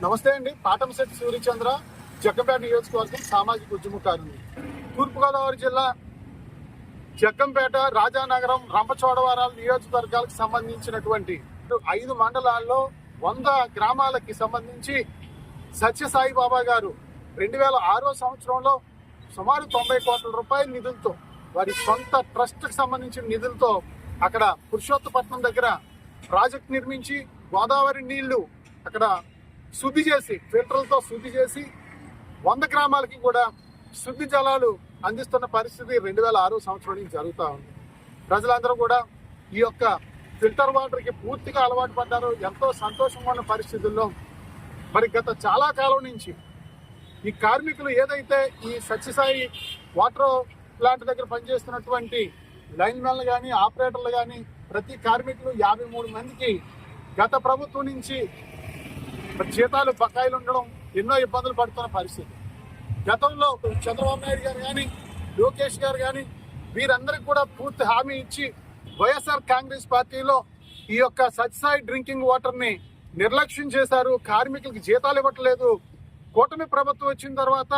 నమస్తే అండి. పాటంశెట్టి సూర్యచంద్ర జగ్గంపేట నియోజకవర్గం సామాజిక ఉద్యమకారులు తూర్పుగోదావరి జిల్లా జగ్గంపేట రాజానగరం రంపచోడవరాల నియోజకవర్గాలకు సంబంధించినటువంటి ఐదు మండలాల్లో వంద గ్రామాలకి సంబంధించి సత్యసాయి బాబా గారు రెండు వేల ఆరో సంవత్సరంలో సుమారు తొంభై కోట్ల రూపాయల నిధులతో వారి సొంత ట్రస్ట్కి సంబంధించిన నిధులతో అక్కడ పురుషోత్తపట్నం దగ్గర ప్రాజెక్ట్ నిర్మించి గోదావరి నీళ్ళు అక్కడ శుద్ధి చేసి ఫిల్టర్లతో శుద్ధి చేసి వంద గ్రామాలకి కూడా శుద్ధి జలాలు అందిస్తున్న పరిస్థితి రెండు వేల ఆరో సంవత్సరం నుంచి జరుగుతూ ఉంది. ప్రజలందరూ కూడా ఈ యొక్క ఫిల్టర్ వాటర్కి పూర్తిగా అలవాటు పడ్డారు. ఎంతో సంతోషంగా ఉన్న పరిస్థితుల్లో మరి గత చాలా కాలం నుంచి ఈ కార్మికులు ఏదైతే ఈ సత్యసాయి వాటర్ ప్లాంట్ దగ్గర పనిచేస్తున్నటువంటి లైన్ మెన్లు కానీ ఆపరేటర్లు కానీ ప్రతి కార్మికులు యాభై మూడు మందికి గత ప్రభుత్వం నుంచి మరి జీతాలు బకాయిలు ఉండడం ఎన్నో ఇబ్బందులు పడుతున్న పరిస్థితి. గతంలో చంద్రబాబు నాయుడు గారు కానీ లోకేష్ గారు కానీ వీరందరికి కూడా పూర్తి హామీ ఇచ్చి వైఎస్ఆర్ కాంగ్రెస్ పార్టీలో ఈ యొక్క సత్సాయి డ్రింకింగ్ వాటర్ని నిర్లక్ష్యం చేశారు. కార్మికులకు జీతాలు ఇవ్వట్లేదు. కూటమి ప్రభుత్వం వచ్చిన తర్వాత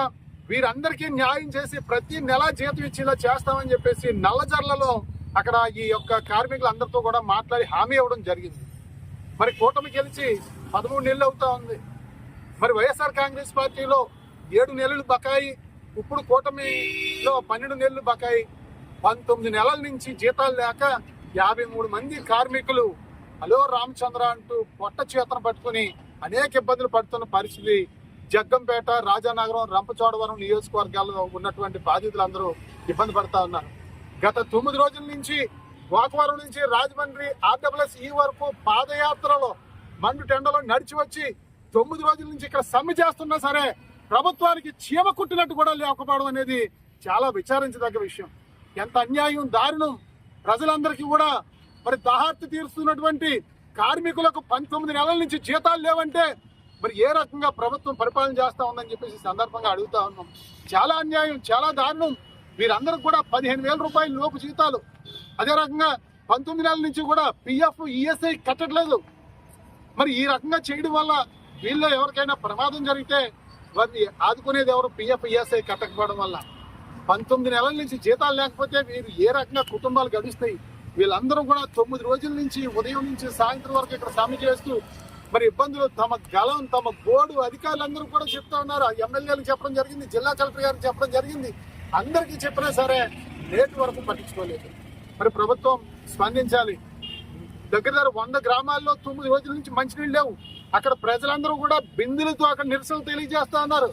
వీరందరికీ న్యాయం చేసి ప్రతి నెల జీతం ఇచ్చేలా చేస్తామని చెప్పేసి నల్లజర్లలో అక్కడ ఈ యొక్క కార్మికులందరితో కూడా మాట్లాడి హామీ ఇవ్వడం జరిగింది. మరి కూటమి గెలిచి పదమూడు నెలలు అవుతా ఉంది. మరి వైఎస్ఆర్ కాంగ్రెస్ పార్టీలో ఏడు నెలలు బకాయి ఇప్పుడు కూటమిలో పన్నెండు నెలలు బకాయి. పంతొమ్మిది నెలల నుంచి జీతాలు లేక యాభై మూడు మంది కార్మికులు హలో రామచంద్ర అంటూ పొట్ట చేతను పట్టుకుని అనేక ఇబ్బందులు పడుతున్న పరిస్థితి. జగ్గంపేట రాజానగరం రంపచోడవరం నియోజకవర్గాల్లో ఉన్నటువంటి బాధితులందరూ ఇబ్బంది పడతా ఉన్నారు. గత తొమ్మిది రోజుల నుంచి గోకవరం నుంచి రాజమండ్రి ఆర్డబ్ల్యూఎస్ ఈ వరకు పాదయాత్రలో మండు టెండలో నడిచి వచ్చి తొమ్మిది రోజుల నుంచి ఇక్కడ సమ్మె చేస్తున్నా సరే ప్రభుత్వానికి చీమ కుట్టినట్టు కూడా లేకపోవడం అనేది చాలా విచారించదగ్గ విషయం. ఎంత అన్యాయం దారుణం. ప్రజలందరికీ కూడా మరి దహార్తి తీరుస్తున్నటువంటి కార్మికులకు పంతొమ్మిది నెలల నుంచి జీతాలు లేవంటే మరి ఏ రకంగా ప్రభుత్వం పరిపాలన చేస్తా ఉందని చెప్పేసి సందర్భంగా అడుగుతా ఉన్నాం. చాలా అన్యాయం చాలా దారుణం. వీరందరికి కూడా పదిహేను వేల రూపాయల లోపు జీతాలు. అదే రకంగా పంతొమ్మిది నెలల నుంచి కూడా పిఎఫ్ ఈఎస్ఐ కట్టట్లేదు. మరి ఈ రకంగా చేయడం వల్ల వీళ్ళు ఎవరికైనా ప్రమాదం జరిగితే వారిని ఆదుకునేది ఎవరు? పిఎఫ్ ఈఎస్ఐ కట్టకపోవడం వల్ల. పంతొమ్మిది నెలల నుంచి జీతాలు లేకపోతే వీరు ఏ రకంగా కుటుంబాలు గడుస్తాయి? వీళ్ళందరూ కూడా తొమ్మిది రోజుల నుంచి ఉదయం నుంచి సాయంత్రం వరకు ఇక్కడ సమ్మె చేస్తూ మరి ఇబ్బందులు తమ గలం తమ గోడు అధికారులందరూ కూడా చెప్తా ఉన్నారు. ఎమ్మెల్యేలకు చెప్పడం జరిగింది జిల్లా కలెక్టర్ గారికి చెప్పడం జరిగింది. అందరికీ చెప్పినా సరే నేటి వరకు పట్టించుకోలేదు. మరి ప్రభుత్వం స్పందించాలి. దగ్గర దగ్గర వంద గ్రామాల్లో తొమ్మిది రోజుల నుంచి మంచినీళ్ళు లేవు. అక్కడ ప్రజలందరూ కూడా బిందులతో అక్కడ నిరసన తెలియజేస్తా ఉన్నారు.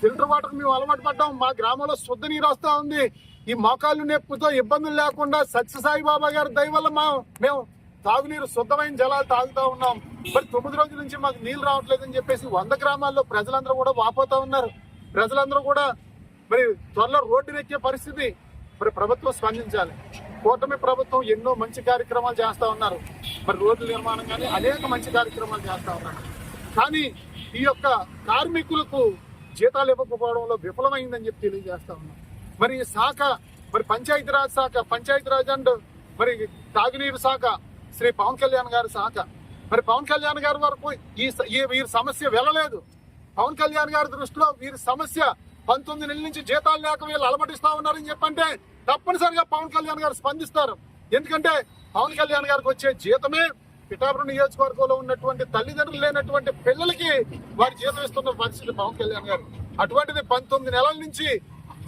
ఫిల్టర్ వాటర్ మేము అలవాటు పడ్డాం. మా గ్రామంలో శుద్ధ నీరు వస్తా ఉంది. ఈ మోకాళ్ళు నొప్పితో ఇబ్బందులు లేకుండా సత్యసాయి బాబా గారి దయ వల్ల మా మేము తాగునీరు శుద్ధమైన జలాలు తాగుతా ఉన్నాం. మరి తొమ్మిది రోజుల నుంచి మాకు నీళ్ళు రావట్లేదని చెప్పేసి వంద గ్రామాల్లో ప్రజలందరూ కూడా వాపోతా ఉన్నారు. ప్రజలందరూ కూడా మరి త్వరలో రోడ్డు ఎక్కే పరిస్థితి మరి ప్రభుత్వం స్పందించాలి. కూటమి ప్రభుత్వం ఎన్నో మంచి కార్యక్రమాలు చేస్తా ఉన్నారు. మరి రోడ్ల నిర్మాణం కానీ అనేక మంచి కార్యక్రమాలు చేస్తా ఉన్నారు. కానీ ఈ యొక్క కార్మికులకు జీతాలు ఇవ్వకపోవడంలో విఫలమైందని చెప్పి తెలియజేస్తా ఉన్నాం. మరి ఈ శాఖ మరి పంచాయతీరాజ్ శాఖ పంచాయతీరాజ్ అండ్ మరి తాగునీరు శాఖ శ్రీ పవన్ కళ్యాణ్ గారి శాఖ. మరి పవన్ కళ్యాణ్ గారి వరకు ఈ వీరి సమస్య వెళ్ళలేదు. పవన్ కళ్యాణ్ గారి దృష్టిలో వీరి సమస్య పంతొమ్మిది నెలల నుంచి జీతాలు లేక వీళ్ళు అలమటిస్తా ఉన్నారని చెప్పంటే తప్పనిసరిగా పవన్ కళ్యాణ్ గారు స్పందిస్తారు. ఎందుకంటే పవన్ కళ్యాణ్ గారికి వచ్చే జీతమే పిఠాపురం నియోజకవర్గంలో ఉన్నటువంటి తల్లిదండ్రులు లేనటువంటి పిల్లలకి వారి జీతం ఇస్తున్న పరిస్థితి పవన్ కళ్యాణ్ గారు. అటువంటిది పంతొమ్మిది నెలల నుంచి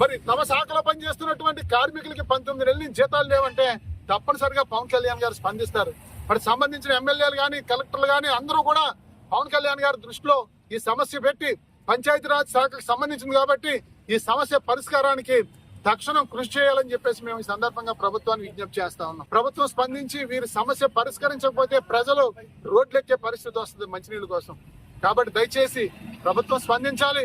మరి తమ శాఖలో పనిచేస్తున్నటువంటి కార్మికులకి పంతొమ్మిది నెలల నుంచి జీతాలు లేవంటే తప్పనిసరిగా పవన్ కళ్యాణ్ గారు స్పందిస్తారు. మరి సంబంధించిన ఎమ్మెల్యేలు కానీ కలెక్టర్లు కానీ అందరూ కూడా పవన్ కళ్యాణ్ గారి దృష్టిలో ఈ సమస్య పెట్టి పంచాయతీరాజ్ శాఖకు సంబంధించింది కాబట్టి ఈ సమస్య పరిష్కారానికి తక్షణం కృషి చేయాలని చెప్పేసి మేము ఈ సందర్భంగా ప్రభుత్వాన్ని విజ్ఞప్తి చేస్తా ఉన్నాం. ప్రభుత్వం స్పందించి వీరి సమస్య పరిష్కరించకపోతే ప్రజలు రోడ్లెక్కే పరిస్థితి వస్తుంది మంచినీళ్ళ కోసం. కాబట్టి దయచేసి ప్రభుత్వం స్పందించాలి.